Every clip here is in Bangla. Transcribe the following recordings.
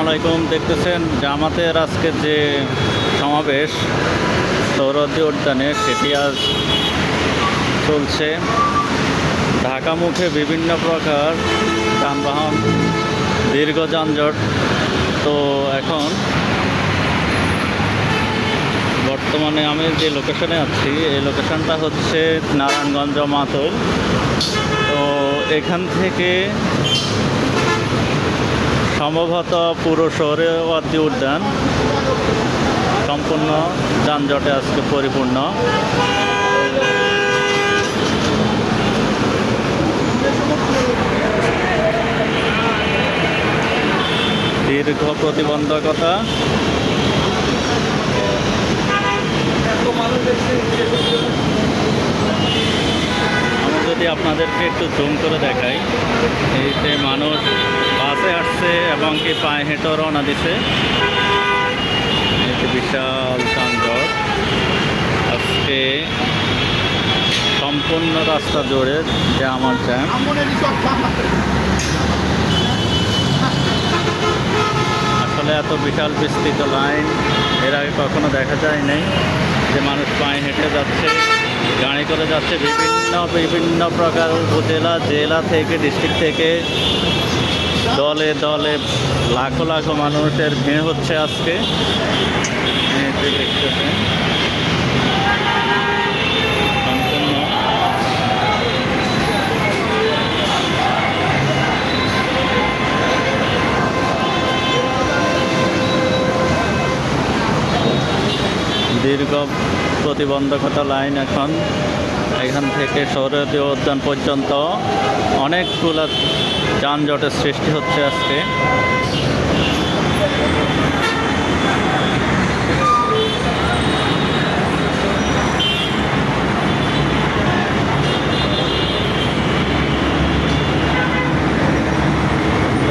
আলাইকুম দেখতেছেন জামাতের আজকের যে সমাবেশ সৌরদ্দি উদ্যানে সেটি আজ চলছে। ঢাকামুখে বিভিন্ন প্রকার যানবাহন, দীর্ঘ যানজট। তো এখন বর্তমানে আমি যে লোকেশনে আছি, এই লোকেশনটা হচ্ছে নারায়ণগঞ্জ মাতল। তো এখান থেকে সম্ভবত পুরো শহরে ওয়াদ্দি উদ্যান। সম্পূর্ণ যানজটে আজকে পরিপূর্ণ। দীর্ঘ প্রতিবন্ধকতা। আমি যদি আপনাদেরকে একটু জুম করে দেখাই। এই যে মানুষ বাসে আসছে এবং কি পায়ে হেঁটেও রওনা দিছে। বিশাল যানজট। আজকে সম্পূর্ণ রাস্তা জুড়ে যে আমার জ্যাম আসলে এত বিশাল বিস্তৃত লাইন, এর আগে কখনো দেখা যায় নাই যে মানুষ পায়ে হেঁটে করে যাচ্ছে বিভিন্ন বিভিন্ন প্রকার উপজেলা, জেলা থেকে ডিস্ট্রিক্ট থেকে। দলে দলে লাখো লাখো মানুষের ভিড় হচ্ছে আজকে। দীর্ঘ প্রতিবন্ধকতা লাইন এখন। এখান থেকে সৌরদীয় উদ্যান পর্যন্ত অনেকগুলো যানজটের সৃষ্টি হচ্ছে আজকে।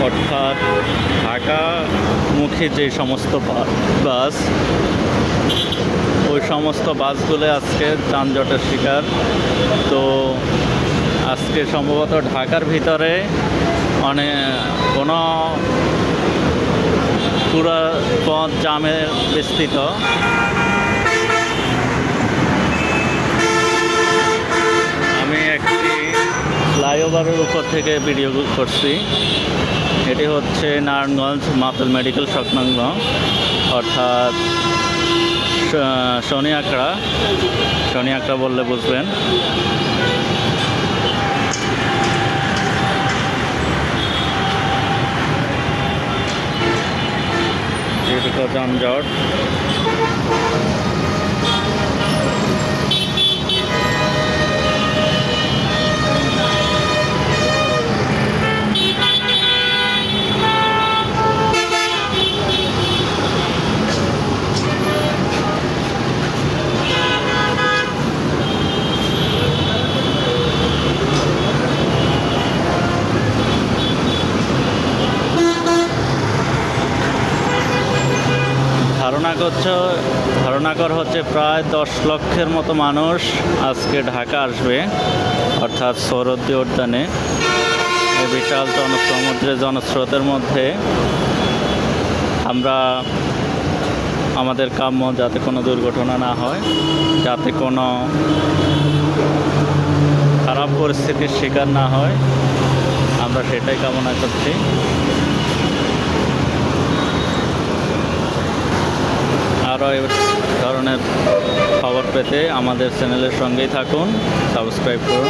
অর্থাৎ ঢাকামুখী যে সমস্ত বাস ওই সমস্ত বাসগুলো আজকে যানজটের শিকার। তো আজকে সম্ভবত ঢাকার ভিতরে মানে কোনো পুরো পথ জামে বিস্তৃত আমি একটি ফ্লাইওভারের উপর থেকে ভিডিও করছি। এটি হচ্ছে নারায়ণগঞ্জ মাতল মেডিকেল সংলগ্ন অর্থাৎ শনি আঁকড়া শনি আঁকড়া বললে বুঝবেন। দীর্ঘ যানজট। ধারণা করছে ধারণা কর হচ্ছে প্রায় দশ লক্ষের মতো মানুষ আজকে ঢাকা আসবে, অর্থাৎ সৌরদ্দি উদ্যানে। বিশাল জনসমুদ্রের জনস্রোতের মধ্যে। আমরা আমাদের কাম্য যাতে কোনো দুর্ঘটনা না হয়, যাতে কোনো খারাপ পরিস্থিতির শিকার না হয়, আমরা সেটাই কামনা করছি। আরও এ ধরনের খবর পেতে আমাদের চ্যানেলের সঙ্গেই থাকুন সাবস্ক্রাইব করুন।